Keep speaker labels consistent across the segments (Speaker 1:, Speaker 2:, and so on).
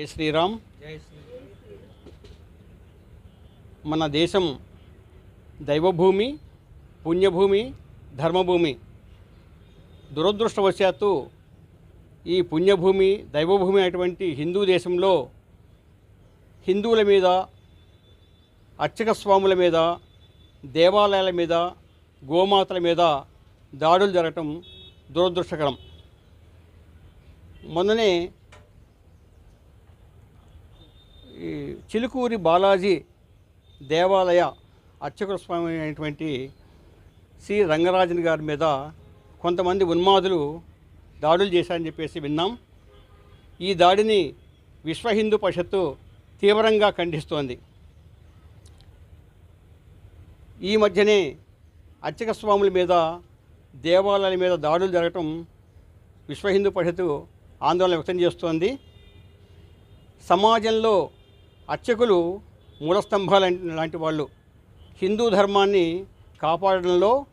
Speaker 1: జై శ్రీరామ్. మన దేశం దైవభూమి పుణ్యభూమి ధర్మభూమి. దురదృష్టవశాత్తు ఈ పుణ్యభూమి దైవభూమి అటువంటి హిందూ దేశంలో హిందువుల మీద అర్చక స్వాముల మీద దేవాలయాల మీద గోమాతల మీద దాడులు జరగటం దురదృష్టకరం. మొన్ననే ఈ చిలుకూరి బాలాజీ దేవాలయ అర్చకుల స్వామి అయినటువంటి సి రంగరాజన్ గారి మీద కొంతమంది ఉన్మాదులు దాడులు చేశారని చెప్పేసి విన్నాం. ఈ దాడిని విశ్వ హిందూ పరిషత్తు తీవ్రంగా ఖండిస్తోంది. ఈ మధ్యనే అర్చక స్వాముల మీద దేవాలయాల మీద దాడులు జరగటం విశ్వ హిందూ పరిషత్తు ఆందోళన వ్యక్తం చేస్తోంది. సమాజంలో అర్చకులు మూలస్తంభాల లాంటి వాళ్ళు. హిందూ ధర్మాన్ని కాపాడడంలో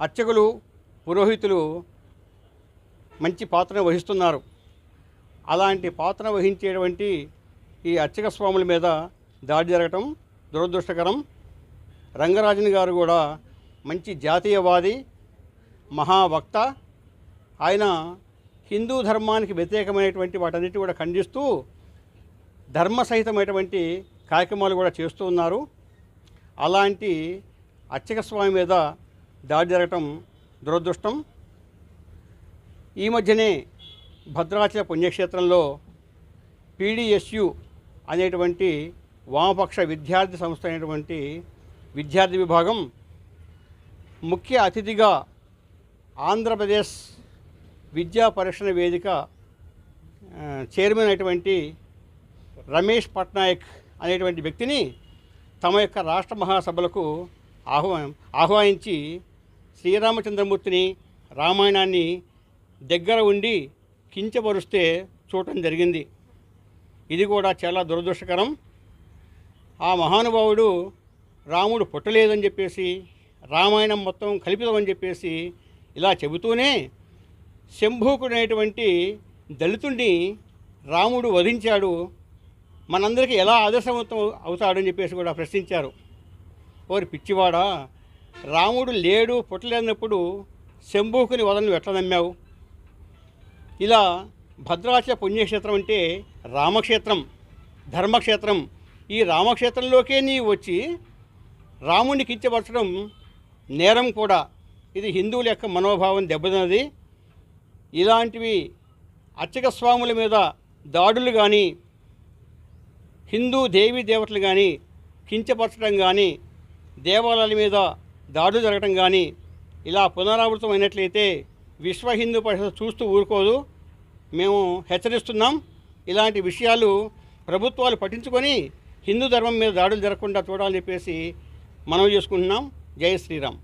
Speaker 1: అర్చకులు పురోహితులు మంచి పాత్రను వహిస్తున్నారు. అలాంటి పాత్ర వహించేటువంటి ఈ అర్చక స్వాముల మీద దాడి జరగటం దురదృష్టకరం. రంగరాజన్ గారు కూడా మంచి జాతీయవాది మహావక్త. ఆయన హిందూ ధర్మానికి వ్యతిరేకమైనటువంటి వాటన్నిటి కూడా ఖండిస్తూ ధర్మ సహితమైనటువంటి కార్యక్రమాలు కూడా చేస్తూ ఉన్నారు. అలాంటి అర్చక స్వామి మీద దాడి జరగటం దురదృష్టం. ఈ మధ్యనే భద్రాచల పుణ్యక్షేత్రంలో పీడిఎస్యు అనేటువంటి వామపక్ష విద్యార్థి సంస్థ అయినటువంటి విద్యార్థి విభాగం ముఖ్య అతిథిగా ఆంధ్రప్రదేశ్ విద్యా పరిరక్షణ వేదిక చైర్మన్ అయినటువంటి రమేష్ పట్నాయక్ అనేటువంటి వ్యక్తిని తమ యొక్క రాష్ట్ర మహాసభలకు ఆహ్వా ఆహ్వానించి శ్రీరామచంద్రమూర్తిని రామాయణాన్ని దగ్గర ఉండి కించపరుస్తే చూడటం జరిగింది. ఇది కూడా చాలా దురదృష్టకరం. ఆ మహానుభావుడు రాముడు పుట్టలేదని చెప్పేసి రామాయణం మొత్తం కల్పితమని చెప్పేసి ఇలా చెబుతూనే శంభూకుడు అనేటువంటి దళితుడిని రాముడు వధించాడు. మనందరికీ ఎలా ఆదర్శవంతం అవుతాడని చెప్పేసి కూడా ప్రశ్నించారు. ఓరి పిచ్చివాడా రాముడు లేడు పుట్టలేనప్పుడు శంభూకుని వదలను ఎట్లా నమ్మావు? ఇలా భద్రాచల పుణ్యక్షేత్రం అంటే రామక్షేత్రం ధర్మక్షేత్రం. ఈ రామక్షేత్రంలోకే నీ వచ్చి రాముడిని కించపరచడం నేరం కూడా. ఇది హిందువుల యొక్క మనోభావం దెబ్బతిన్నది. ఇలాంటివి అర్చక స్వాముల మీద దాడులు కానీ హిందూ దేవీ దేవతలు కానీ కించపరచడం కానీ దేవాలయాల మీద దాడులు జరగడం కానీ ఇలా పునరావృతం అయినట్లయితే విశ్వ హిందూ పరిషత్ చూస్తూ ఊరుకోదు. మేము హెచ్చరిస్తున్నాం. ఇలాంటి విషయాలు ప్రభుత్వాలు పట్టించుకొని హిందూ ధర్మం మీద దాడులు జరగకుండా చూడాలని చెప్పేసి మనవి చేసుకుంటున్నాం. జై శ్రీరామ్.